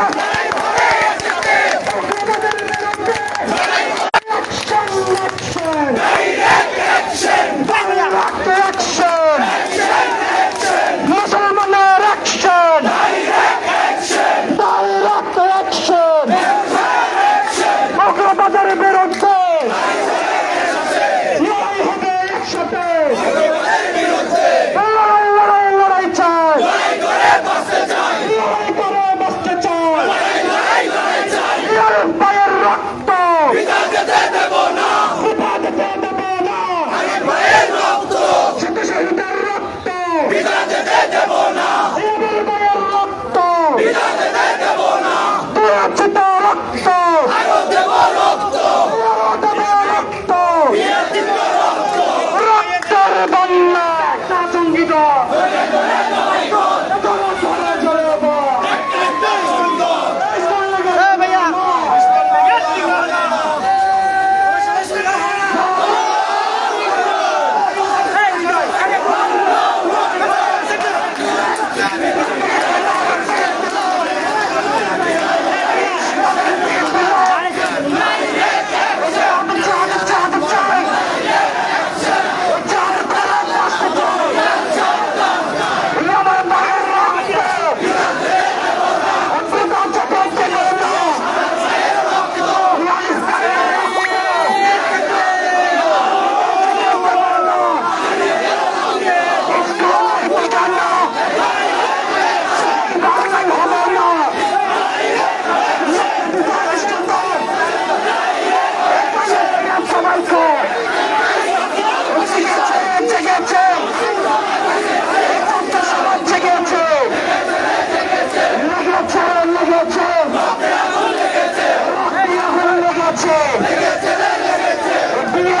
Thank you.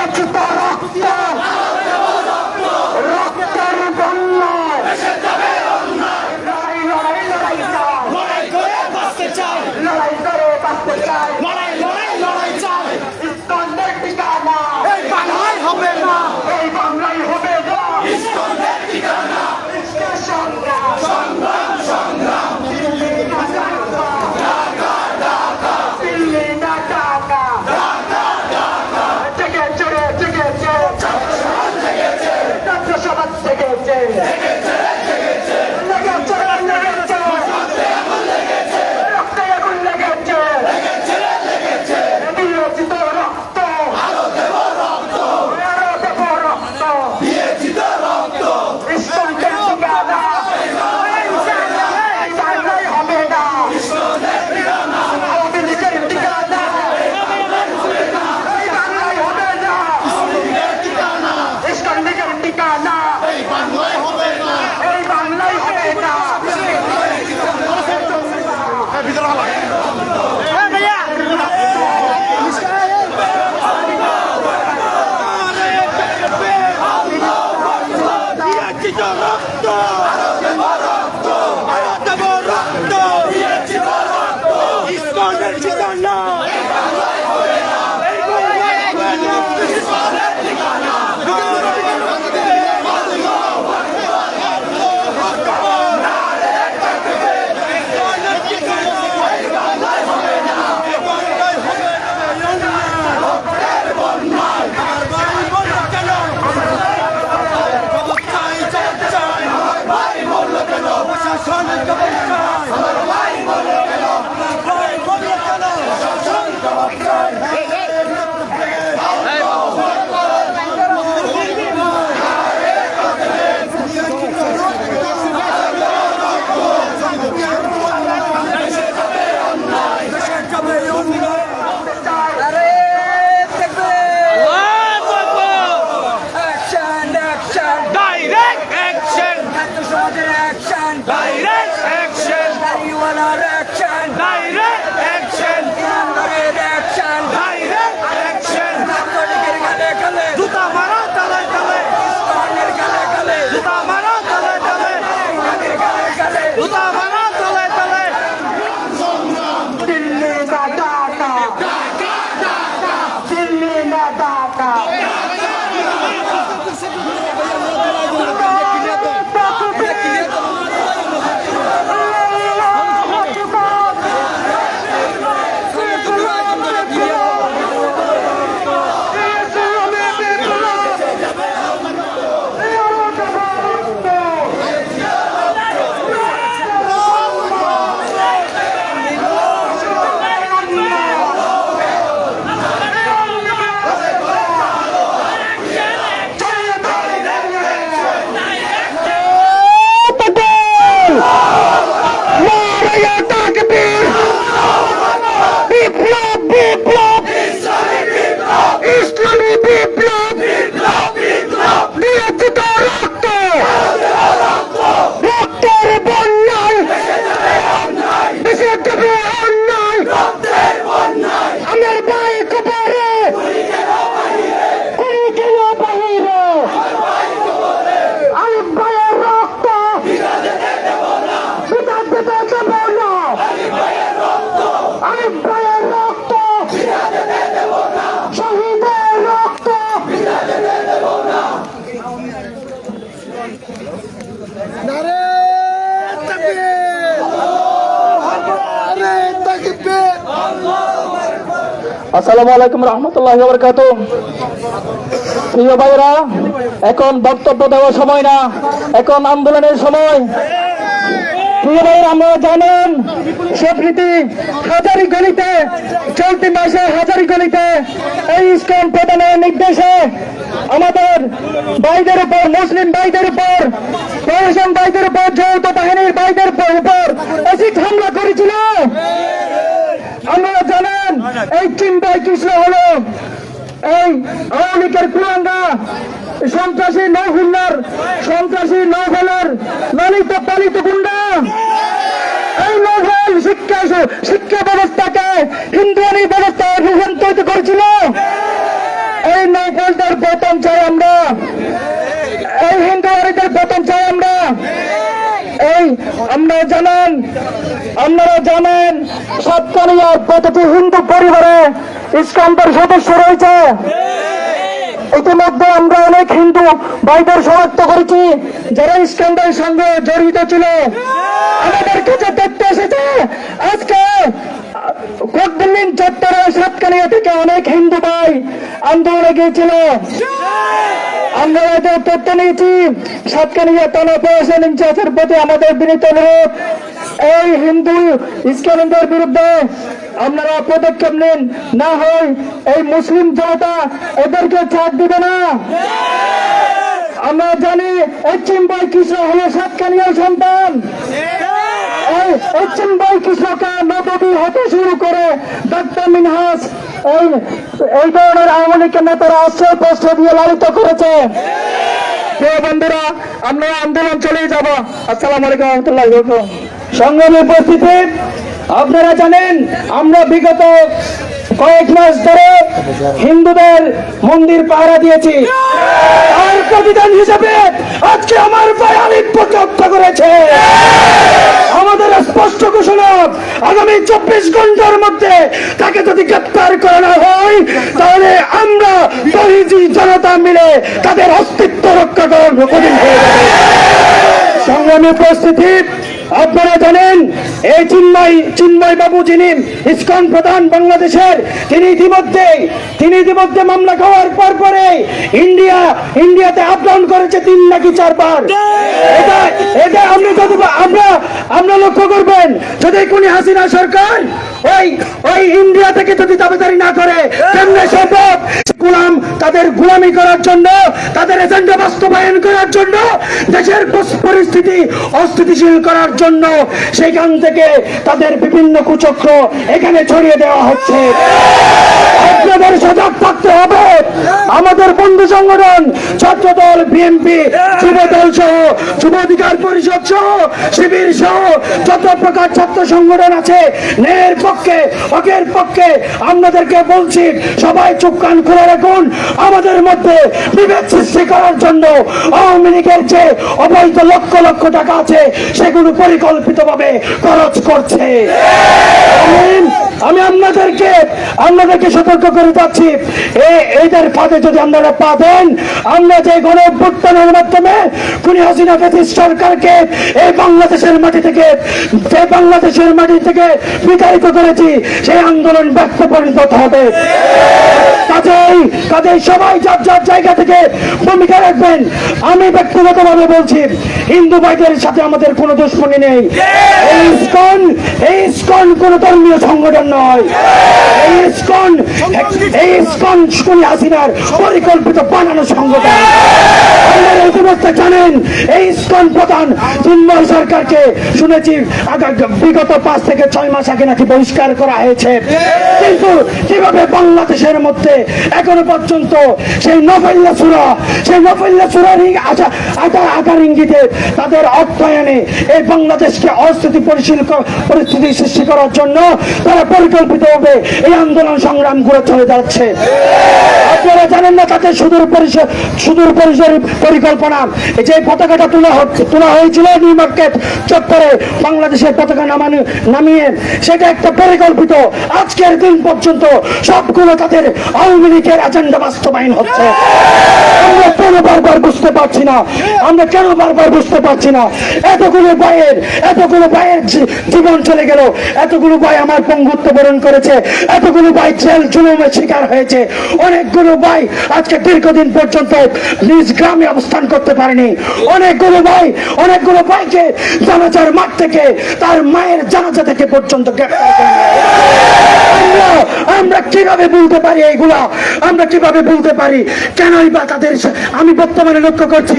দিয়েছি তো রক্ত রক্তের বন্যায় লড়াই লড়াই লড়াই চাই লড়াই করে বাঁচতে চাই লড়াই করে বাঁচতে চাই লড়াই লড়াই লড়াই চাই ইস্কন্দের ঠিকানা এই বাংলায় হবে না এই বাংলায় হবে না সংগ্রাম সংগ্রাম সংগ্রাম দিল্লি না ঢাকা দিল্লি না ঢাকা জেগেছে রে জেগেছে ছাত্র সমাজ জেগেছে লেগেছে রে লেগেছে রক্তে আগুন লেগেছে দিয়েছি তো রক্ত আরও দেব রক্ত ইস্কন্দের ঠিকানা এই বাংলায় হবে না আওয়ামী লীগের ঠিকানা এই বাংলায় হবে না ইস্কন্দের ঠিকানা এই বাংলায় হবে না এই ভাইয়া ইসকনের আসসালামু আলাইকুম রহমতুল্লাহ বরকাত প্রিয় ভাইরা এখন বক্তব্য দেওয়ার সময় না, এখন আন্দোলনের সময়। প্রিয় ভাইরা আমরা জানেন সম্প্রীতি হাজারি গলিতে, চলতি মাসে হাজারি গলিতে এই ইস্কন প্রদানের নির্দেশে আমাদের ভাইদের উপর, মুসলিম ভাইদের উপর প্রশাসন ভাইদের উপর, যৌথ বাহিনীর ভাইদের উপর অ্যাসিড হামলা করেছিল। জানেন এই চিন্তায় কৃষ্ণ হলো। এই আওয়ামী লীগের কুলাঙ্গা, সন্ত্রাসী নৌহুল্লার, সন্ত্রাসী নৌফেলার, লালিত পালিত গুন্ডা। এই নৌফেল শিক্ষা শিক্ষা ব্যবস্থাকে হিন্দুয়ানি ব্যবস্থায় রূপান্তরিত করেছিল। এই নৌফেলদের পতন চাই আমরা। এই হিন্দুয়ানিদের পতন চাই আমরা। এই, আমরা জানেন, আপনারা জানেন সাতকানিয়ার প্রতিটি হিন্দু পরিবারে ইস্কান্দার সদস্য রয়েছে। ইতিমধ্যে আমরা অনেক হিন্দু ভাইদের শনাক্ত করেছি, যারা ইস্কান্দারের সঙ্গে জড়িত ছিল। আমাদের কাছে দেখতে এসেছে, আজকে কোটবিল্লিং চত্বরে সাতকানিয়া থেকে অনেক হিন্দু ভাই আন্দোলনে গিয়েছিল। আমরা এদের তথ্য নিয়েছি সাতকানিয়া থানা প্রশাসন ইনচার্জের প্রতি আমাদের বিনীত অনুরোধ, এই হিন্দু, ইসলামীদের বিরুদ্ধে আপনারা পদক্ষেপ নিন। না হয় এই মুসলিম জনতা এদেরকে ছাড় দিবে না। আমরা জানি এই চিম্বাই কৃষ্ণ হলো সাতকানিয়ার সন্তান। কৃষ্ণকে হতে শুরু করে ডাক্তার মিনহাস এই এই ধরনের আওয়ামী লীগের নেতারা প্রশ্ন দিয়ে লালিত করেছে। বন্ধুরা, আমরা আন্দোলন চলেই যাব। আসসালামু আলাইকুম উপস্থিতি, আপনারা জানেন, আমরা বিগত কয়েক মাস ধরে হিন্দুদের মন্দির পাহারা দিয়েছি। প্রতিদান হিসেবে আজকে আমার ভাই আলিপ হত্যা করেছে। আমাদের স্পষ্ট ঘোষণা, আগামী চব্বিশ ঘণ্টার মধ্যে তাকে যদি গ্রেপ্তার করানো হয়, তাহলে আমরা বহিজি জনতা মিলে তাদের অস্তিত্ব রক্ষা করার সংগ্রামী উপস্থিতি আপনারা জানেন, এই চিন্ময় চিন্ময় বাবু যিনি ইস্কন প্রধান বাংলাদেশের, তিনি ইতিমধ্যে তিনি ইতিমধ্যে মামলা খাওয়ার পর পরে ইন্ডিয়া, ইন্ডিয়াতে আপ ডাউন করেছে তিন নাকি চারবার। এটা এটা আপনি যদি আমরা আমরা লক্ষ্য করবেন, যদি কোন হাসিনা সরকার ওই ওই ইন্ডিয়া থেকে যদি দাবিদারি না করে, কেমনে সম্ভব? গুলাম তাদের গুলামি করার জন্য, তাদের এজেন্ডা বাস্তবায়ন করার জন্য, দেশের পরিস্থিতি অস্থিতিশীল করার জন্য সেখান থেকে তাদের বিভিন্ন কুচক্র এখানে ছড়িয়ে দেওয়া হচ্ছে। আপনাদের সজাগ থাকতে হবে। আমাদের বন্ধু সংগঠন ছাত্র দল বিএনপি যুব দল সহ, যুব অধিকার পরিষদ সহ, শিবির সহ, যত প্রকার ছাত্র সংগঠন আছে, ন্যায়ের পক্ষে, হকের পক্ষে, আপনাদেরকে বলছি, সবাই চুপ কান খুলে রাখুন। আমাদের মধ্যে বিভেদ সৃষ্টি করার জন্য আওয়ামী লীগের যে অবৈধ লক্ষ লক্ষ টাকা আছে, সেগুলো পরিকল্পিতভাবে খরচ করছে। আমি আপনাদেরকে আপনাদেরকে সতর্ক করে যাচ্ছি। ফাঁদে যদি আপনারা পা দেন, আমরা যে গণ অভ্যুত্থানের মাধ্যমে হাসিনা সরকারকে এই বাংলাদেশের মাটি থেকে, যে বাংলাদেশের মাটি থেকে বিতাড়িত করেছি, সেই আন্দোলন ব্যক্ত পরিণত হবে। কাজেই কাজেই সবাই যার যার জায়গা থেকে ভূমিকা রাখবেন, আমি ব্যক্তিগতভাবে বলছি, হিন্দু ভাইদের সাথে আমাদের কোনো দুশ্মনী নেই। এই ইস্কন এই ইস্কন কোন ধর্মীয় সংগঠন নয়। বহিষ্কার করা হয়েছে। কিন্তু কীভাবে বাংলাদেশের মধ্যে এখনও পর্যন্ত সেই নফেল্লা সুরা, সেই নফেল্লা সুরার আকার আকার ইঙ্গিতে তাদের অর্থায়নে এই বাংলাদেশকে অস্থিতি পরিশীল পরিস্থিতি সৃষ্টি করার জন্য তারা পরিকল্পিতভাবে এই আন্দোলন সংগ্রাম করে চলে যাচ্ছে। আপনারা জানেন না তাদের সুদূর পরিসর সুদূর পরিসর পরিকল্পনা। যে পতাকাটা তোলা হচ্ছে তোলা হয়েছিল নিউ মার্কেট চত্বরে বাংলাদেশের পতাকা নামানো নামিয়ে, সেটা একটা পরিকল্পিত। আজকের দিন পর্যন্ত সবগুলো তাদের আওয়ামী লীগের এজেন্ডা বাস্তবায়ন হচ্ছে। আমরা কেন বারবার বুঝতে পারছি না? আমরা কেন বারবার বুঝতে পারছি না? এতগুলো ভাইয়ের এতগুলো ভাইয়ের জীবন চলে গেল। এতগুলো ভাই আমার পঙ্গুত্ব বরণ করেছে। এতগুলো ভাই জেল জুলুমের শিকার হয়েছে। অনেকগুলো ভাই আজকে দীর্ঘদিন পর্যন্ত নিজ গ্রামে অবস্থান করতে পারেনি। অনেকগুলো ভাই, অনেকগুলো ভাইকে জানাজার মাঠ থেকে তার মায়ের জানাজা থেকে পর্যন্ত আমরা কীভাবে বলতে পারি এইগুলা? আমরা কীভাবে বলতে পারি? কেনই বা তাদের আমি বর্তমানে লক্ষ্য করছি,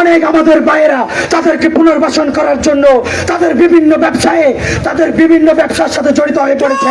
অনেক আমাদের ভাইয়েরা তাদেরকে পুনর্বাসন করার জন্য তাদের বিভিন্ন ব্যবসায়ে, তাদের বিভিন্ন ব্যবসার সাথে জড়িত হয়ে পড়েছে।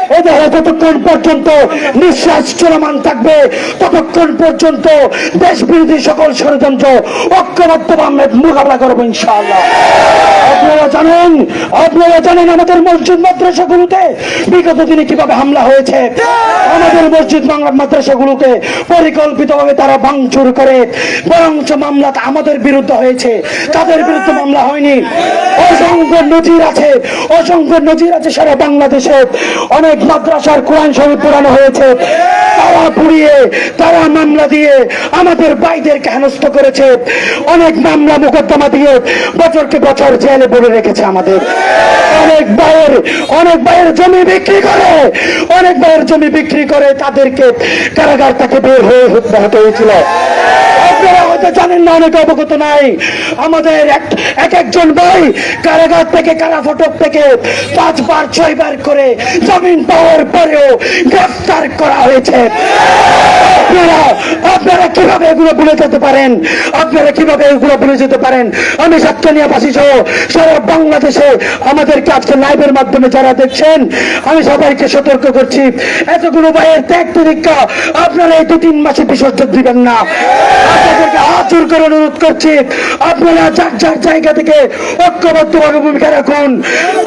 এদের যতক্ষণ পর্যন্ত নিঃশ্বাস চলমান থাকবে, ততক্ষণ পর্যন্ত দেশ বিরোধী সকল ষড়যন্ত্র ঐক্যবদ্ধভাবে মোকাবেলা করব ইনশাআল্লাহ। আপনারা জানেন আপনারা জানেন আমাদের মসজিদ মাদ্রাসাগুলোতে বিগত দিনে কীভাবে হামলা হয়েছে? আমাদের মসজিদ বাংলা মাদ্রাসাগুলোতে পরিকল্পিতভাবে তারা ভাঙচুর করে, বরঞ্চ মামলা আমাদের বিরুদ্ধে হয়েছে। তাদের বিরুদ্ধে মামলা হয়নি? অসংখ্য নজির আছে, অসংখ্য নজির আছে সারা বাংলাদেশে। অনেক মাদ্রাসার কোরআন শরীফ পুরানো হয়েছে। তারা পুড়িয়ে, তারা মামলা দিয়ে আমাদের ভাইদেরকে হেনস্থ করেছে। অনেক মামলা মোকদ্দমা দিয়ে বছরকে বছর জেলে পড়ে রেখেছে আমাদের। অনেক ভাইয়ের অনেক ভাইয়ের জমি বিক্রি করে, অনেক ভাইয়ের জমি বিক্রি করে তাদেরকে কারাগার থেকে বের হয়ে হতে হয়েছিল। আপনারা হয়তো জানেন না, অনেকে অবগত নাই। আমাদের এক একজন ভাই কারাগার থেকে কারা ফটক থেকে পাঁচবার, ছয়বার করে জমিন পাওয়ার পরেও গ্রেফতার করা হয়েছে। আপনারা আপনারা কীভাবে এগুলো ভুলে যেতে পারেন? আপনারা কীভাবে এগুলো ভুলে যেতে পারেন? আমি সাতকানিয়াবাসী সহ, সারা বাংলাদেশে আমাদেরকে আজকে লাইভের মাধ্যমে যারা দেখছেন, আমি সবাইকে সতর্ক করছি। এতগুলো ভাইয়ের ত্যাগ পরীক্ষা আপনারা এই দু তিন মাসে বিসর্জন দিবেন না। আপনাদেরকে হাত করে অনুরোধ করছি, আপনারা যার যার জায়গা থেকে ঐক্যবদ্ধভাবে ভূমিকা রাখুন।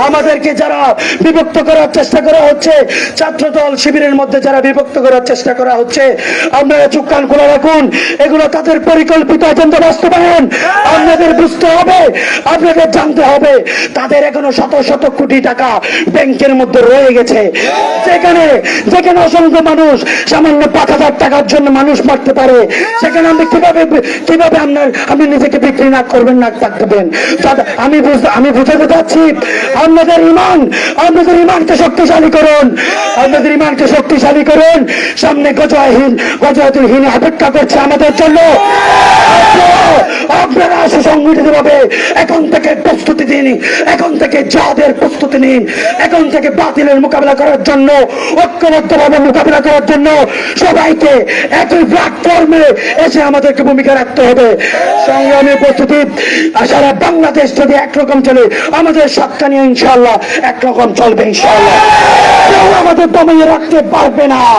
আমাদেরকে যারা বিভক্ত করার চেষ্টা করা হচ্ছে, ছাত্রদল শিবিরের মধ্যে যারা বিভক্ত করার চেষ্টা করা হচ্ছে আপনারা চোখ কান খোলা রাখুন। এগুলো তাদের পরিকল্পিত এজেন্ডা বাস্তবায়ন। আপনাদের বুঝতে হবে, আপনাদের জানতে হবে, তাদের এখনও শত শত কোটি টাকা ব্যাংকের মধ্যে রয়ে গেছে। যেখানে যেখানে অসংখ্য মানুষ, সামান্য পাঁচ হাজার টাকার জন্য মানুষ মারতে পারে, সেখানে আমি কীভাবে কীভাবে আপনার, আপনি নিজেকে বিক্রি না করবেন, না থাকবেন? আমি আমি বুঝাতে চাচ্ছি, আপনাদের ইমান, আপনাদের ইমানকে শক্তিশালী করুন। আপনাদের ইমানকে শক্তিশালী করুন। সামনে গজহীন গজহীন অপেক্ষা করছে আমাদের জন্য। আপনারা- এখন থেকে প্রস্তুতি দিন এখন থেকে যাদের প্রস্তুতি নিন। এখন থেকে বাতিলের মোকাবিলা করার জন্য, ঐক্যবদ্ধভাবে মোকাবিলা করার জন্য সবাইকে একই প্ল্যাটফর্মে এসে আমাদেরকে ভূমিকা রাখতে হবে। আর সারা বাংলাদেশ যদি একরকম চলে, আমাদের সাতকানিয়া ইনশাল্লাহ একরকম চলবে ইনশাল্লাহ আমাদের দমিয়ে রাখতে পারবে না।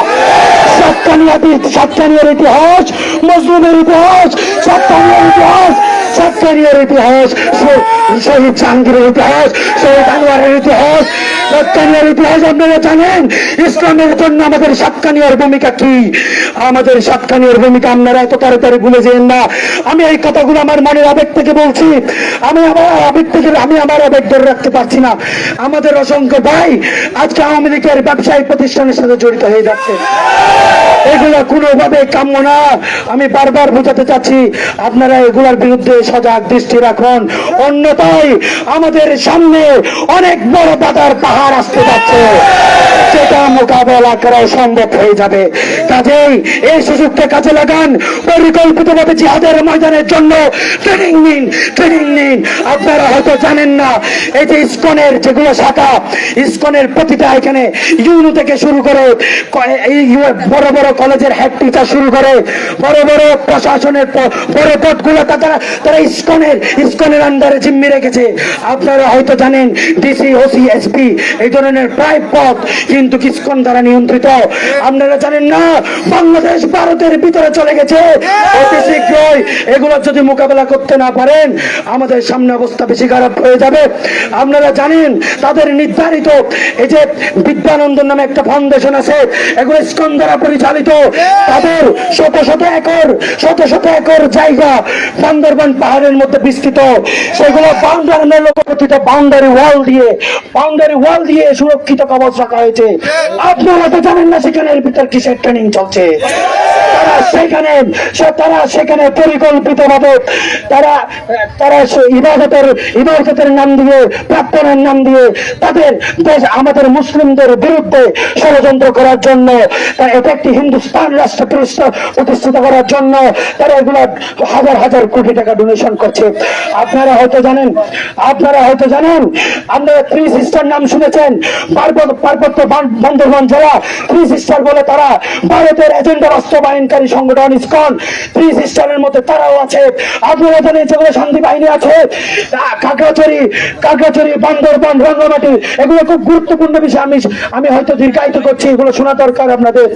সাতকানিয়া সাতকানিয়ার ইতিহাস, মজলুমের ইতিহাস, সাতকানিয়ার ইতিহাস সাতকানিয়ার ইতিহাস শহীদ জাহাঙ্গীরের ইতিহাস, শহীদ আনোয়ারের ইতিহাস সাতকানিয়ার ইতিহাস আপনারা জানেন, ইসলামের জন্য আমাদের সাতকানিয়ার ভূমিকা কি? আমাদের সাতকানিয়ার ভূমিকা আপনারা এত তাড়াতাড়ি ভুলে যেন না। আমি এই কথাগুলো আমার মনের আবেগ থেকে বলছি। আমি আমার আবেগ থেকে, আমি আমার আবেগ ধরে রাখতে পারছি না। আমাদের অসংখ্য ভাই আজকে আওয়ামী লীগের ব্যবসায়ী প্রতিষ্ঠানের সাথে জড়িত হয়ে যাচ্ছে। এগুলো কোনোভাবে কাম্য না। আমি বারবার বোঝাতে চাচ্ছি, আপনারা এগুলার বিরুদ্ধে সজাগ দৃষ্টি রাখুন। অন্যথায় আমাদের সামনে অনেক বড় বাধার পাহাড় আসতে যাচ্ছে সেটা মোকাবেলা করা সম্ভব হয়ে যাবে। কাজেই এই সুযোগটা কাজে লাগান, পরিকল্পিতভাবে জিহাদের ময়দানের জন্য ট্রেনিং নিন ট্রেনিং নিন। আপনারা হয়তো জানেন না, এই যে ইসকনের যেগুলো শাখা, ইসকনের প্রতিটা এখানে ইউনু থেকে শুরু করে বড় বড় কলেজের হেড টিচার শুরু করে, বড় বড় প্রশাসনের বড় পদগুলো তারা তারা ইস্কনের ইসকনের আন্ডারে জিম্মি রেখেছে। আপনারা হয়তো জানেন ডিসি ওসি এসপি এই ধরনের প্রায় পদ কিন্তু ইসকন দ্বারা নিয়ন্ত্রিত? আপনারা জানেন না বাংলাদেশ ভারতের ভিতরে চলে গেছে। অতি শীঘ্রই এগুলো যদি মোকাবেলা করতে না পারেন আমাদের সামনে অবস্থা বেশি খারাপ হয়ে যাবে। আপনারা জানেন তাদের নির্ধারিত এই যে বিদ্যানন্দন নামে একটা ফাউন্ডেশন আছে এগুলো ইসকন দ্বারা পরিচালিত। তাদের শত শত একর শত শত একর জায়গা বান্দরবান পাহাড়ের মধ্যে বিস্তৃত। সেগুলো বাউন্ডারি লোকগঠিত বাউন্ডারি ওয়াল দিয়ে বাউন্ডারি ওয়াল দিয়ে সুরক্ষিত কবচ রাখা হয়েছে। আপনারা তো জানেন না সেখানে ভিতর কিসের ট্রেনিং চলছে। তারা সেখানে তারা সেখানে পরিকল্পিত ভাবে তারা তারা ইবাদতের ইবাদতের নাম দিয়ে প্রার্থনার নাম দিয়ে তাদের দেশ আমাদের মুসলিমদের বিরুদ্ধে ষড়যন্ত্র করার জন্য এটা একটি হিন্দুস্তান রাষ্ট্র প্রতিষ্ঠিত করার জন্য তারা এগুলো হাজার হাজার কোটি টাকা ডোনেশন করছে। আপনারা হয়তো জানেন আপনারা হয়তো জানেন আমরা থ্রি সিস্টার নাম শুনেছেন পার্বত্য পার্বত্য বান- বান্দরবান জেলা থ্রি সিস্টার বলে তারা ভারতের এজেন্ডা বাস্তবায়নকারী সংগঠন ইসকন। থ্রি সিস্টারের মধ্যে তারাও আছে। আপনারা জানেন যেগুলো শান্তি বাহিনী আছে আহ, কাকড়াছড়ি কাকড়াছড়ি বান্দরবান রঙ্গমাটি এগুলো খুব গুরুত্বপূর্ণ বিষয়। আমি আমি হয়তো দীর্ঘায়িত করছি এগুলো শোনা দরকার আপনাদের।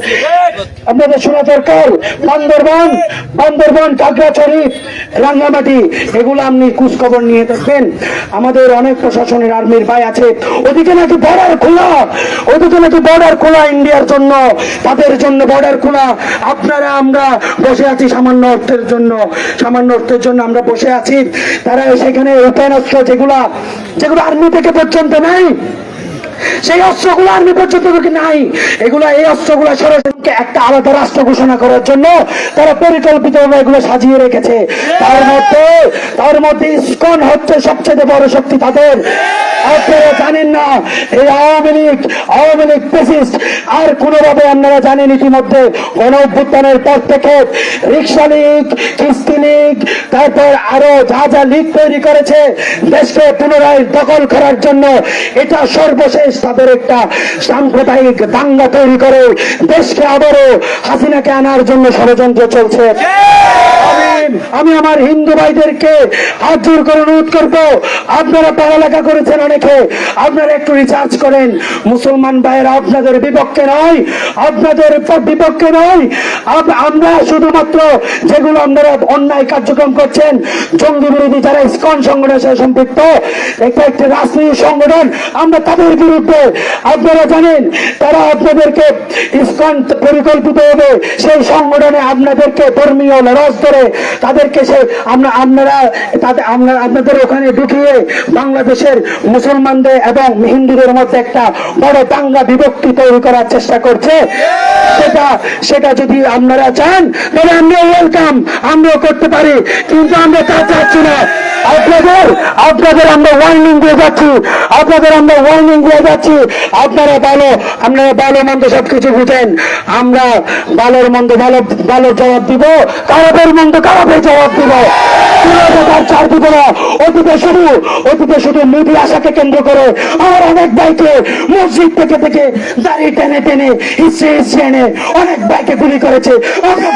আপনাদের শোনা দরকার? বান্দরবান বান্দরবান কাকড়াছড়ি রাঙ্গামাটি এগুলো আপনি খোঁজখবর নিয়ে দেখবেন। আমাদের অনেক প্রশাসনের আর্মির ভাই আছে। ওদিকে নাকি বর্ডার খোলা। ওদিকে নাকি বর্ডার খোলা ইন্ডিয়ার জন্য। তাদের জন্য বর্ডার খোলা। আপনারা আমরা বসে আছি সামান্য অর্থের জন্য। সামান্য অর্থের জন্য আমরা বসে আছি। তারা সেখানে ওপেন অস্ত্র যেগুলা, যেগুলো আর্মি থেকে পর্যন্ত নাই। সেই অস্ত্রগুলো আর্মি পর্যন্ত কি নাই। এগুলো, এই অস্ত্রগুলো সরাসরি একটা আলাদা রাষ্ট্র ঘোষণা করার জন্য তারা পরিকল্পিত এগুলো সাজিয়ে রেখেছে। তার মধ্যে তার মধ্যে ইসকন হচ্ছে সবচেয়ে বড় শক্তি তাদের। আপনারা জানেন না, এই আওয়ামী লীগ আওয়ামী লীগ আর কোনোভাবে আপনারা জানেন ইতিমধ্যে গণ অভ্যুত্থানের পর থেকে রিক্সা লীগ, কিস্তি লীগ, তারপর আরও যা যা লীগ তৈরি করেছে, দেশকে পুনরায় দখল করার জন্য এটা সর্বশেষ তাদের একটা সাম্প্রদায়িক দাঙ্গা তৈরি করে দেশকে আবারও হাসিনাকে আনার জন্য ষড়যন্ত্র চলছে। আমি- আমি আমার হিন্দু ভাইদেরকে হাত জোর করে অনুরোধ করব, আপনারা পড়ালেখা করেছেন অনেকে, আপনারা একটু রিচার্জ করেন। মুসলমান ভাইয়েরা, আপনাদের বিপক্ষে নয়, আপনাদের বিপক্ষে নয়। আমরা শুধুমাত্র যেগুলো আপনারা অন্যায় কার্যক্রম করছেন, জঙ্গি বিরোধী যারা ইস্কন সংগঠনের সাথে সম্পৃক্ত, একটা একটি রাজনৈতিক সংগঠন, আমরা তাদের বিরুদ্ধে, আপনারা জানেন, তারা আপনাদেরকে ইস্কন পরিকল্পিত হবে। সেই সংগঠনে আপনাদেরকে ধর্মীয় রস ধরে তাদেরকে সে আমরা আপনারা তাদের আমরা আপনাদের ওখানে ঢুকিয়ে বাংলাদেশের মুসলমানদের এবং হিন্দুদের মধ্যে একটা বড় দাঙ্গা বিভক্তি তৈরি করার চেষ্টা করছে। সেটা সেটা যদি আপনারা চান, তাহলে আমরা ওয়েলকাম আমরাও করতে পারি, কিন্তু আমরা তা চাচ্ছি না। আপনাদের আপনাদের আমরা ওয়ার্নিং দিয়ে যাচ্ছি, আপনাদের আমরা ওয়ার্নিং দিয়ে যাচ্ছি। আপনারা ভালো আপনারা ভালো মন্দ সবকিছু বুঝেন। আমরা ভালোর মন্দ, ভালো ভালো জবাব দিব, খারাপের মন্দ খারাপের জবাব দিব। অতীতে অতীতে আশাকে কেন্দ্র করে অনেক মসজিদ থেকে থেকে দাঁড়িয়ে টেনে টেনে এনে অনেক গুলি করেছে। আমরা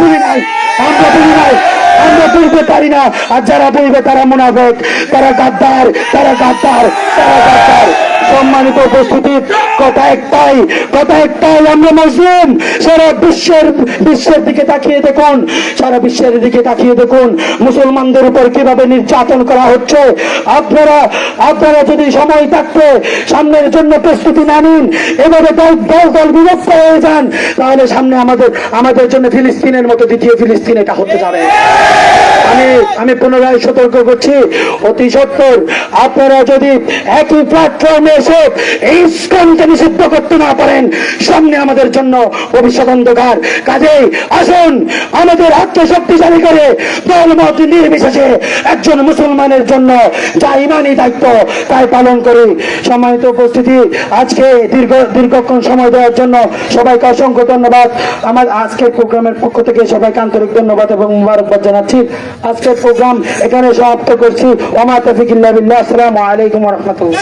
আর যারা বলবে তারা মুনাফেক তারা গাদ্দার তারা গাদ্দার তারা গাদ্দার। সম্মানিত উপস্থিতি কথা একটাই কথা একটাই, আমরা মুসলিম সারা বিশ্বের বিশ্বের দিকে তাকিয়ে দেখুন, সারা বিশ্বের দিকে তাকিয়ে দেখুন, মুসলমানদের উপর কীভাবে নির্যাতন করা হচ্ছে। আপনারা আপনারা যদি সময় থাকতে সামনের জন্য প্রস্তুতি না নিন, এভাবে দল দল দল বিভক্ত হয়ে যান, তাহলে সামনে আমাদের আমাদের জন্য ফিলিস্তিনের মতো দ্বিতীয় ফিলিস্তিন এটা হতে যাবে। আমি আমি পুনরায় সতর্ক করছি, অতি সত্তর। আপনারা যদি একই প্ল্যাটফর্মে এসে নিষিদ্ধ করতে না পারেন, সামনে আমাদের জন্য ভবিষ্যৎ অন্ধকার। কাজেই আসুন, আমাদের করে দলমত নির্বিশেষে একজন মুসলমানের জন্য যা দায়িত্ব, তাই পালন করি। সম্মানিত উপস্থিতি, আজকে দীর্ঘ, দীর্ঘক্ষণ সময় দেওয়ার জন্য সবাইকে অসংখ্য ধন্যবাদ। আমার আজকের প্রোগ্রামের পক্ষ থেকে সবাইকে আন্তরিক ধন্যবাদ এবং মুবারকবাদ জানাচ্ছি। আজকের প্রোগ্রাম এখানে সমাপ্ত করছি। ওমা তফিকুল্লাহ আসসালামু আলাইকুম রহমতুল্লাহ।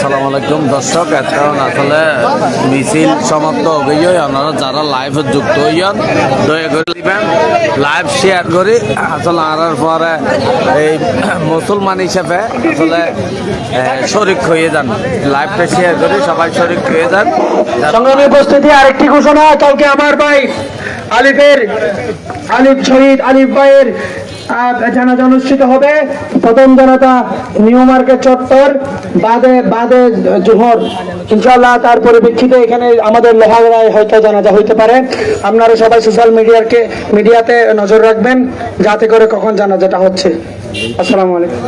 আসসালামু আলাইকুম। দর্শক, এখন আসলে মিছিল সমাপ্ত হবে আপনারা যারা লাইভে যুক্ত হইয়ান, দয়া করে দিবেন লাইভ শেয়ার করি। আসলে আনার পরে এই মুসলমান হিসেবে আসলে শরিক হয়ে যান। লাইভটা শেয়ার করি, সবাই শরিক হয়ে যান। সংগ্রামী উপস্থিতি, আরেকটি ঘোষণা কালকে আমার ভাই আলিফের, আলিফ শহীদ, আলিফ ভাইয়ের জানাজা অনুষ্ঠিত হবে। প্রথম জনতা নিউ মার্কেট চত্বর, বাদে বাদে জোহর ইনশাল্লাহ তার পরিপ্রেক্ষিতে এখানে আমাদের লোহাগড়ায় হয়তো জানাজা হইতে পারে। আপনারা সবাই সোশ্যাল মিডিয়াকে মিডিয়াতে নজর রাখবেন, যাতে করে কখন জানাজাটা হচ্ছে। আসসালামু আলাইকুম।